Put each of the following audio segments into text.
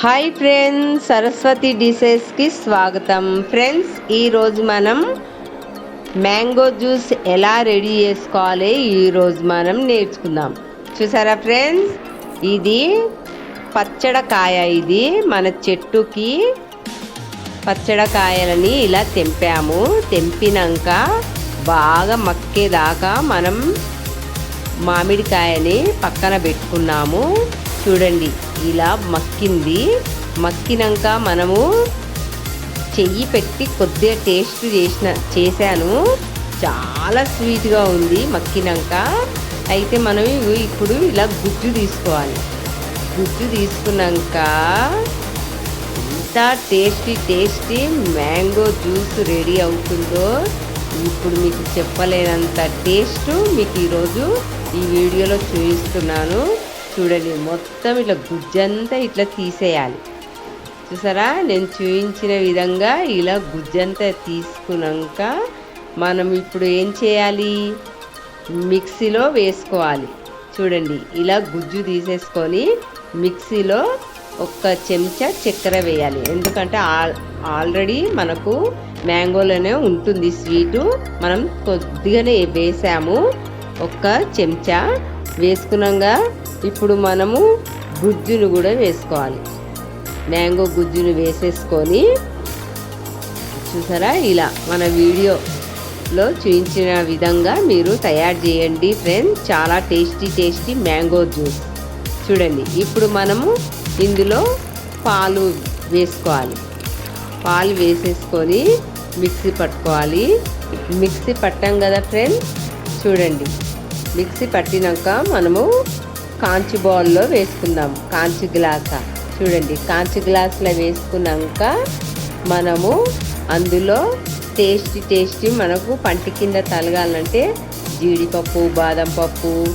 Hi friends Saraswati డిషెస్కి స్వాగతం. Friends ఈరోజు మనం మ్యాంగో జ్యూస్ ఎలా రెడీ చేసుకోవాలి ఈరోజు మనం నేర్చుకుందాం. చూసారా ఫ్రెండ్స్ ఇది పచ్చడకాయ ఇది. మన చెట్టుకి పచ్చడకాయలని ఇలా తెంపాము. తెంపినాక బాగా మక్కేదాకా మనం మామిడికాయని పక్కన పెట్టుకున్నాము. చూడండి. ఇలా మక్కింది. మక్కినాక మనము చెయ్యి పెట్టి కొద్దిగా టేస్ట్ చేసిన చేశాను. చాలా స్వీట్గా ఉంది మక్కినాక. అయితే మనం ఇప్పుడు ఇలా గుజ్జు తీసుకోవాలి. గుజ్జు తీసుకున్నాక ఎంత tasty tasty mango juice ready అవుతుందో ఇప్పుడు మీకు చెప్పలేనంత టేస్ట్ మీకు ఈరోజు ఈ వీడియోలో చూపిస్తున్నాను. చూడండి మొత్తం ఇట్లా గుజ్జంతా ఇట్లా తీసేయాలి. చూసారా? నేను చూపించిన విధంగా ఇలా గుజ్జంతా తీసుకున్నాక మనం ఇప్పుడు ఏం చేయాలి? మిక్సీలో వేసుకోవాలి. చూడండి ఇలా గుజ్జు తీసేసుకొని మిక్సీలో ఒక్క చెంచా చక్కెర వేయాలి. ఎందుకంటే ఆల్రెడీ మనకు మ్యాంగోలోనే ఉంటుంది స్వీటు. మనం కొద్దిగానే వేసాము. ఒక్క చెంచా వేసుకున్నాక ఇప్పుడు మనము గుజ్జును కూడా వేసుకోవాలి. మ్యాంగో గుజ్జును వేసేసుకొని చూసారా? ఇలా మన వీడియోలో చూపించిన విధంగా మీరు తయారు చేయండి ఫ్రెండ్స్. చాలా టేస్టీ టేస్టీ మ్యాంగో జ్యూస్. చూడండి ఇప్పుడు మనము ఇందులో పాలు వేసుకోవాలి. పాలు వేసేసుకొని మిక్సీ పట్టుకోవాలి. మిక్సీ పట్టాం కదా ఫ్రెండ్స్? చూడండి మిక్సీ పట్టినాక మనము కాంచి బౌల్లో వేసుకుందాం. కాంచి గ్లాస. చూడండి కాంచి గ్లాసులో వేసుకున్నాక మనము అందులో టేస్టీ టేస్టీ మనకు పంటి కింద తలగాలంటే జీడిపప్పు బాదం పప్పు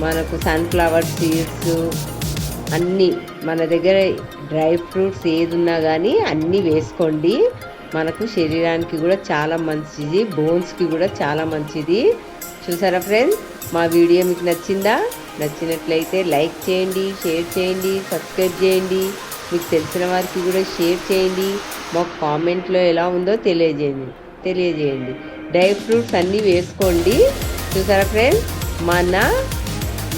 మనకు సన్ఫ్లవర్ సీడ్స్ అన్నీ మన దగ్గర డ్రై ఫ్రూట్స్ ఏది ఉన్నా కానీ అన్నీ వేసుకోండి. మనకు శరీరానికి కూడా చాలా మంచిది బోన్స్కి కూడా చాలా మంచిది. చూసారా ఫ్రెండ్స్? మా వీడియో మీకు నచ్చిందా? నచ్చినట్లయితే లైక్ చేయండి షేర్ చేయండి సబ్స్క్రైబ్ చేయండి. మీకు తెలిసిన వారికి కూడా షేర్ చేయండి. మాకు కామెంట్లో ఎలా ఉందో తెలియజేయండి తెలియజేయండి. డ్రై ఫ్రూట్స్ అన్నీ వేసుకోండి. చూసారా ఫ్రెండ్స్? మన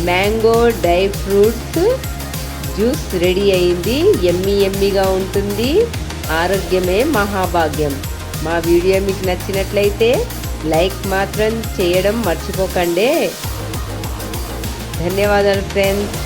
mango dry fruits juice ready అయింది. ఎమ్మి ఎమ్మిగా ఉంటుంది. ఆరోగ్యమే మహాభాగ్యం. మా వీడియో మీకు నచ్చినట్లయితే లైక్ మాత్రం చేయడం మర్చిపోకండి. ధన్యవాదాలు ఫ్రెండ్స్